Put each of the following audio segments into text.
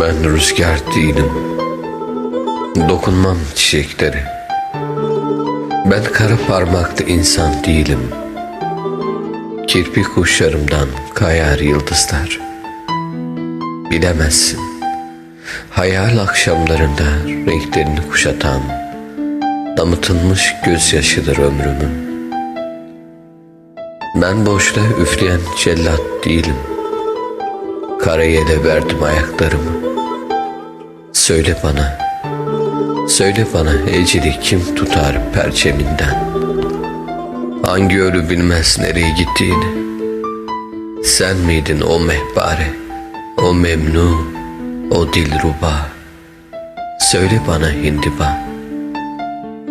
Ben rüzgar değilim. Dokunmam çiçeklere. Ben kara parmaklı insan değilim. Kirpi kuşlarımdan kayar yıldızlar. Bilemezsin. Hayal akşamlarında renklerini kuşatan, damıtılmış gözyaşıdır ömrümün. Ben boşluğa üfleyen cellat değilim. Karaya da verdim ayaklarımı. Söyle bana, söyle bana eceli kim tutar perçeminden? Hangi ölü bilmez nereye gittiğini? Sen miydin o mehpare, o memnu, o dilruba? Söyle bana hindiba,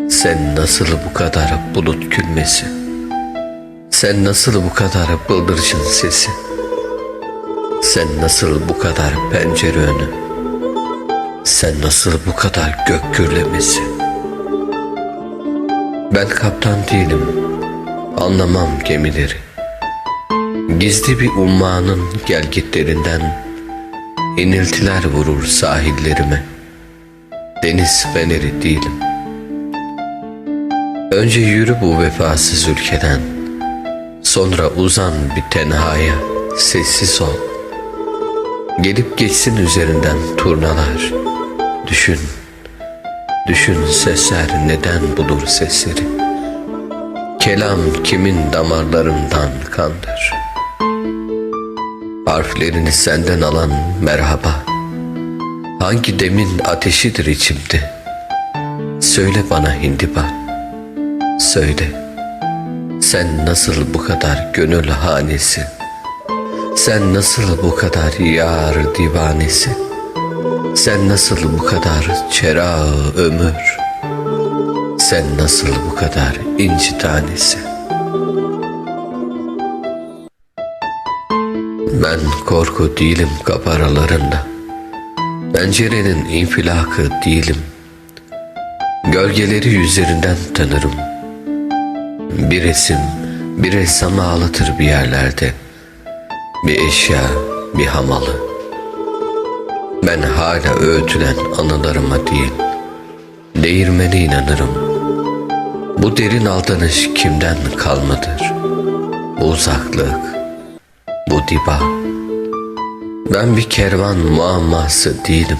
sen nasıl bu kadar bulut külmesi? Sen nasıl bu kadar bıldırcın sesi? Sen nasıl bu kadar pencere önü? Sen nasıl bu kadar gök gürlemesi? Ben kaptan değilim, anlamam gemileri. Gizli bir ummanın gelgitlerinden iniltiler vurur sahillerime. Deniz feneri değilim. Önce yürü bu vefasız ülkeden, sonra uzan bir tenhaya, sessiz ol. Gelip geçsin üzerinden turnalar. Düşün, düşün sesler neden bulur sesleri. Kelam kimin damarlarından kandır. Harflerini senden alan merhaba. Hangi demin ateşidir içimde. Söyle bana hindiba, söyle. Sen nasıl bu kadar gönül hanesi? Sen nasıl bu kadar yar divanesi? Sen nasıl bu kadar çerağı ömür? Sen nasıl bu kadar inci tanesi? Ben korku değilim kaparalarında. Pencerenin infilakı değilim. Gölgeleri yüzlerinden tanırım. Bir resim, bir ressamı ağlatır bir yerlerde. Bir eşya, bir hamalı. Ben hala öğütülen anılarıma değil, değirmene inanırım. Bu derin aldanış kimden kalmadır? Bu uzaklık, bu diba. Ben bir kervan muamması değilim.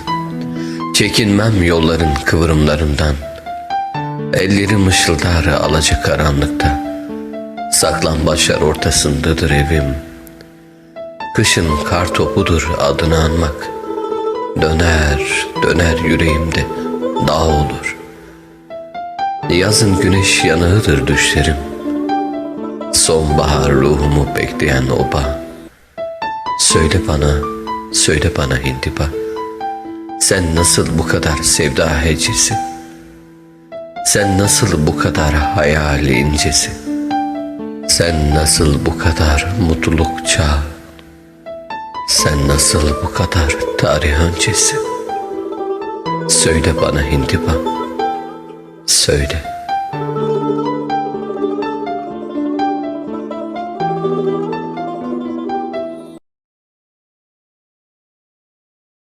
Çekinmem yolların kıvrımlarından. Ellerim ışıldar alacak karanlıkta. Saklambaçlar ortasındadır evim. Kışın kar topudur adını anmak. Döner, döner yüreğimde dağ olur. Yazın güneş yanığıdır düşlerim. Sonbahar ruhumu bekleyen oba. Söyle bana, söyle bana hindiba. Sen nasıl bu kadar sevda hecesi? Sen nasıl bu kadar hayali incesi? Sen nasıl bu kadar mutluluk çağı? Sen nasıl bu kadar tarih öncesi? Söyle bana hindiba, söyle.